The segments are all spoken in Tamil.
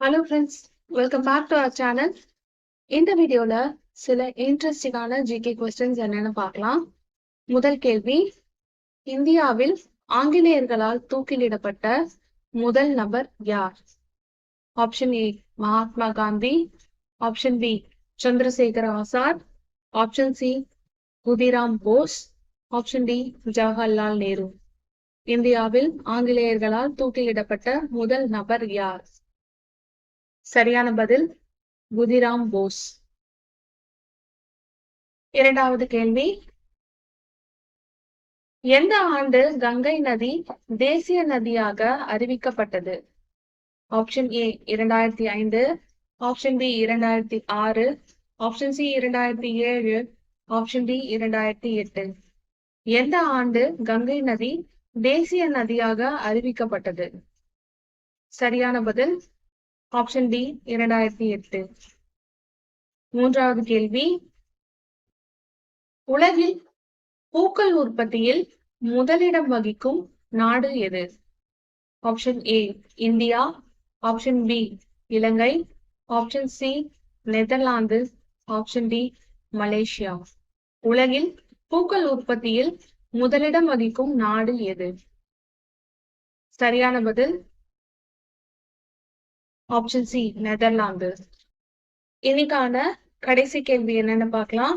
Hello friends welcome back to our channel இந்த வீடியோல சில இன்ட்ரெஸ்டிங்கான ஜிகே கொஸ்டின்ஸ் என்னன்னு பார்க்கலாம். முதல் கேள்வி இந்தியாவில் ஆங்கிலேயர்களால் தூக்கிலிடப்பட்ட முதல் நபர் யார்? Option A Mahatma Gandhi. Option B Chandrasekhar Azad. Option C Khudiram Bose. Option D Jawaharlal Nehru. இந்தியாவில் ஆங்கிலேயர்களால் தூக்கிலிடப்பட்ட முதல் நபர் யார்? சரியான பதில் குதிராம் போஸ். இரண்டாவது கேள்வி. எந்த ஆண்டு கங்கை நதி தேசிய நதியாக அறிவிக்கப்பட்டது? ஆப்ஷன் ஏ இரண்டாயிரத்தி ஐந்து. ஆப்ஷன் பி இரண்டாயிரத்தி ஆறு. ஆப்ஷன் சி இரண்டாயிரத்தி ஏழு. ஆப்ஷன் டி இரண்டாயிரத்தி எட்டு. எந்த ஆண்டு கங்கை நதி தேசிய நதியாக அறிவிக்கப்பட்டது? சரியான பதில் ஆப்ஷன் டி இரண்டாயிரத்தி எட்டு. மூன்றாவது கேள்வி. உலகில் பூக்கள் உற்பத்தியில் முதலிடம் வகிக்கும் நாடு எது? Option A India. Option B Ilangai. Option C Netherlands. Option D Malaysia. உலகில் பூக்கள் உற்பத்தியில் முதலிடம் வகிக்கும் நாடு எது? சரியான பதில் ஆப்ஷன் சி நெதர்லாந்து இன்னைக்கான கடைசி கேள்வி என்னன்னு பார்க்கலாம்.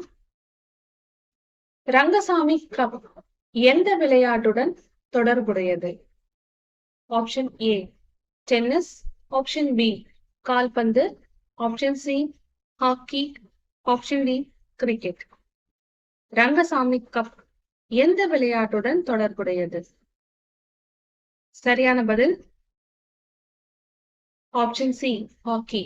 ரங்கசாமி கப் எந்த விளையாட்டுடன் தொடர்புடையது? Option A tennis option B கால்பந்து. Option C hockey option D cricket Rangaswamy cup எந்த விளையாட்டுடன் தொடர்புடையது? சரியான பதில். Option C hockey